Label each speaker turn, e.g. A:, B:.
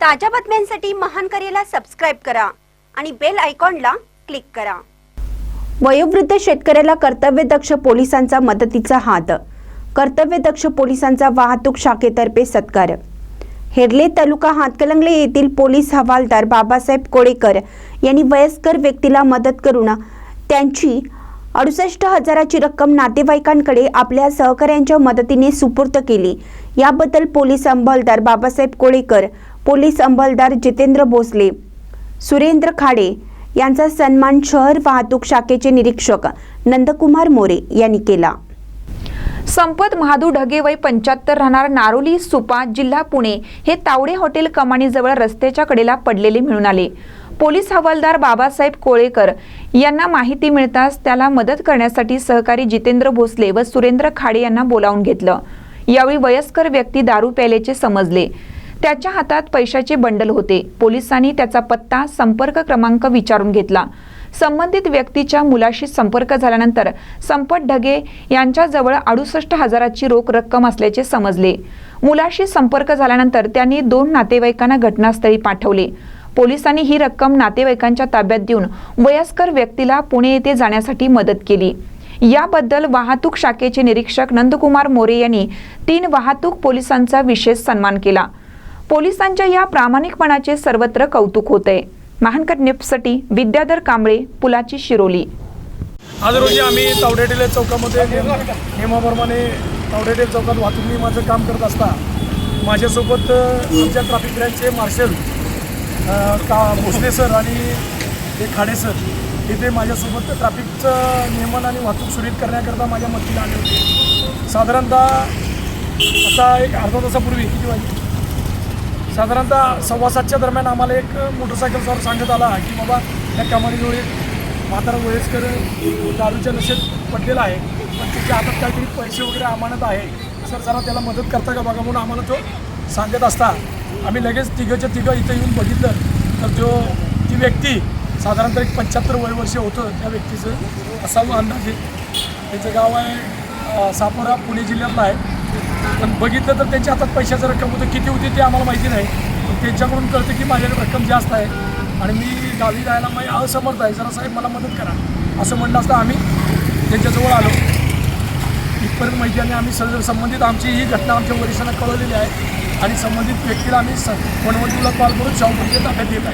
A: ताज्या बातम्यांसाठी महान करेला सबस्क्राईब करा आणि बेल आयकॉनला क्लिक करा. वयोवृद्ध शेतकऱ्याला कर्तव्यदक्ष पोलिसांचा मदतीचा हात. कर्तव्यदक्ष पोलिसांचा वाहतूक शाखेतर्फे सत्कार. हेरले तालुका हातकलंगले येथील पोलीस हवालदार बाबासाहेब कोळेकर यांनी वयस्कर व्यक्तीला मदत करून त्यांची अडुसष्ट हजाराची रक्कम नातेवाईकांकडे आपल्या सहकाऱ्यांच्या मदतीने सुपूर्त केली. याबद्दल पोलीस अंमलदार बाबासाहेब कोळेकर पोलीस अंमलदार जितेंद्र भोसले सुरेंद्र खाडे यांचा सन्मान शहर वाहतूक शाखेचे निरीक्षक नंदकुमार मोरे यांनी केला.
B: संपत महादू ढगे वय पंच्याहत्तर राहणार नारोली सुपा जिल्हा पुणे हे तावडे हॉटेल कमानीजवळ रस्त्याच्या कडेला पडलेले मिळून आले. पोलीस हवालदार बाबासाहेब कोळेकर यांना माहिती मिळताच त्याला मदत करण्यासाठी सहकारी जितेंद्र भोसले व सुरेंद्र खाडे यांना बोलावून घेतलं. यावेळी वयस्कर व्यक्ती दारू प्यायल्याचे समजले. त्याच्या हातात पैशाचे बंडल होते. पोलिसांनी त्याचा पत्ता संपर्क क्रमांक विचारून घेतला. संबंधित व्यक्तीच्या मुलाशी संपर्क झाल्यानंतर संपत ढगे यांच्याजवळ अडुसष्ट हजाराची रोख रक्कम असल्याचे समजले. मुलाशी संपर्क झाल्यानंतर त्यांनी दोन नातेवाईकांना घटनास्थळी पाठवले. पोलिसांनी ही रक्कम नातेवाईकांच्या ताब्यात देऊन वयस्कर व्यक्तीला पुणे येथे जाण्यासाठी मदत केली. याबद्दल वाहतूक शाखेचे निरीक्षक नंदकुमार मोरे यांनी तीन वाहतूक पोलिसांचा विशेष सन्मान केला. पोलिसांच्या या प्रामाणिकपणाचे सर्वत्र कौतुक होते. महानकर निप्ससाठी विद्याधर कांबळे पुलाची शिरोली.
C: आज रोजी आम्ही तावडेटेले चौकामध्ये नियमाप्रमाणे तावडेटेल चौकात वाहतूक नियमाचं काम करत असता माझ्यासोबत आमच्या ट्रॅफिक ब्रँचचे मार्शल का भोसले सर आणि हे खाडे सर इथे माझ्यासोबत ट्रॅफिकचं नियमन आणि वाहतूक सुरळीत करण्याकरता माझ्या मदतीला आले होते. साधारणतः आता एक अर्धा तासापूर्वी किती वाजता साधारणतः सव्वा सातच्या दरम्यान आम्हाला एक मोटरसायकलवर सांगत आला की बाबा त्या कमानीजवळ एक म्हातारा वयस्कर दारूच्या नशेत पडलेला आहे. पण त्याच्या हातात काहीतरी पैसे वगैरे अमानत आहे. सर जरा त्याला मदत करता का बघा म्हणून आम्हाला तो सांगत असता. आम्ही लगेच तिघंच्या तिघं इथं येऊन बघितलं. तर तो ती व्यक्ती साधारणतः एक पंच्याहत्तर वय वर्ष होतं त्या व्यक्तीचं असा अंदाजे. त्याचं गाव आहे सापोरा पुणे जिल्ह्यातलं आहे. पण बघितलं तर त्यांच्या हातात पैशाचं रक्कम होतं. किती होती ते आम्हाला माहिती नाही. पण त्यांच्याकडून कळतं की माझ्याकडे रक्कम जास्त आहे. आणि मी गावी जायला मी असमर्थ आहे. जरा साहेब मला मदत करा. असं म्हणलं असता आम्ही. त्यांच्याजवळ आलो. इथपर्यंत माहिती आणि आम्ही सर संबंधित आमची ही घटना आमच्या वरिष्ठांना कळवलेली आहे. आणि संबंधित व्यक्तीला आम्ही स वनवंतीला कॉल करून शाहूपुरीच्या ताब्यात देत आहे.